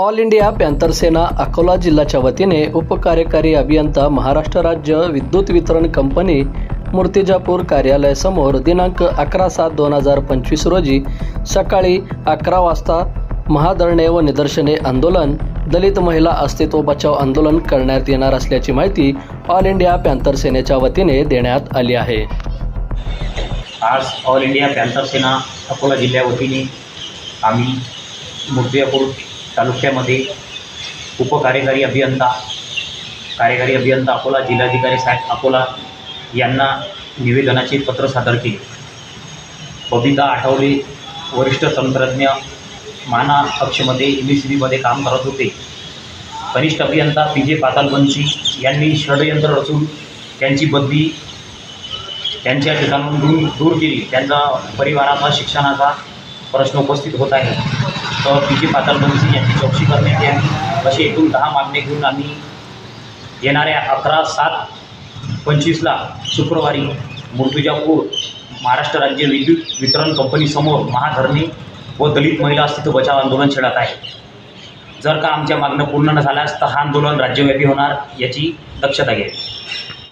All India Panther Sena Akola जिल्ह्याच्या वतीने उपकार्यकारी अभियंता महाराष्ट्र राज्य विद्युत वितरण कंपनी मूर्तिजापूर कार्यालयासमोर दिनांक अकरा सात दोन हजार पंचवीस रोजी सकाळी अकरा वाजता महाधरणे व निदर्शने आंदोलन दलित महिला अस्तित्व बचाव आंदोलन करण्यात येणार असल्याची माहिती ऑल इंडिया पॅन्थर सेनेच्या वतीने देण्यात आली आहे. आज All India Panther Sena Akola जिल्ह्यावतीने आम्ही मूर्तिजापूर तालुक्यामध्ये उपकार्यकारी अभियंता कार्यकारी अभियंता अकोला जिल्हाधिकारी साहेब अकोला यांना निवेदनाचे पत्र सादर केले. बबिता आठवले वरिष्ठ तंत्रज्ञ माना कक्षमध्ये एम सी बीमध्ये काम करत होते. कनिष्ठ अभियंता पी जे पातालवंशी यांनी षडयंत्र रचून त्यांची बदली त्यांच्या ठिकाणून दूर दूर केली. त्यांचा परिवाराचा शिक्षणाचा प्रश्न उपस्थित होत आहे. तर पी जी पातालबंशी यांची चौकशी करण्यात यावी. अशी एकूण दहा मागणी घेऊन आम्ही येणाऱ्या अकरा सात पंचवीसला शुक्रवारी मुर्तुजापूर महाराष्ट्र राज्य विद्युत वितरण कंपनीसमोर महाधरणी व दलित महिला अस्तित्व बचाव आंदोलन छेडत आहे. जर का आमच्या मागणं पूर्ण न झाल्यास तर हा आंदोलन राज्यव्यापी होणार याची दक्षता घ्यावी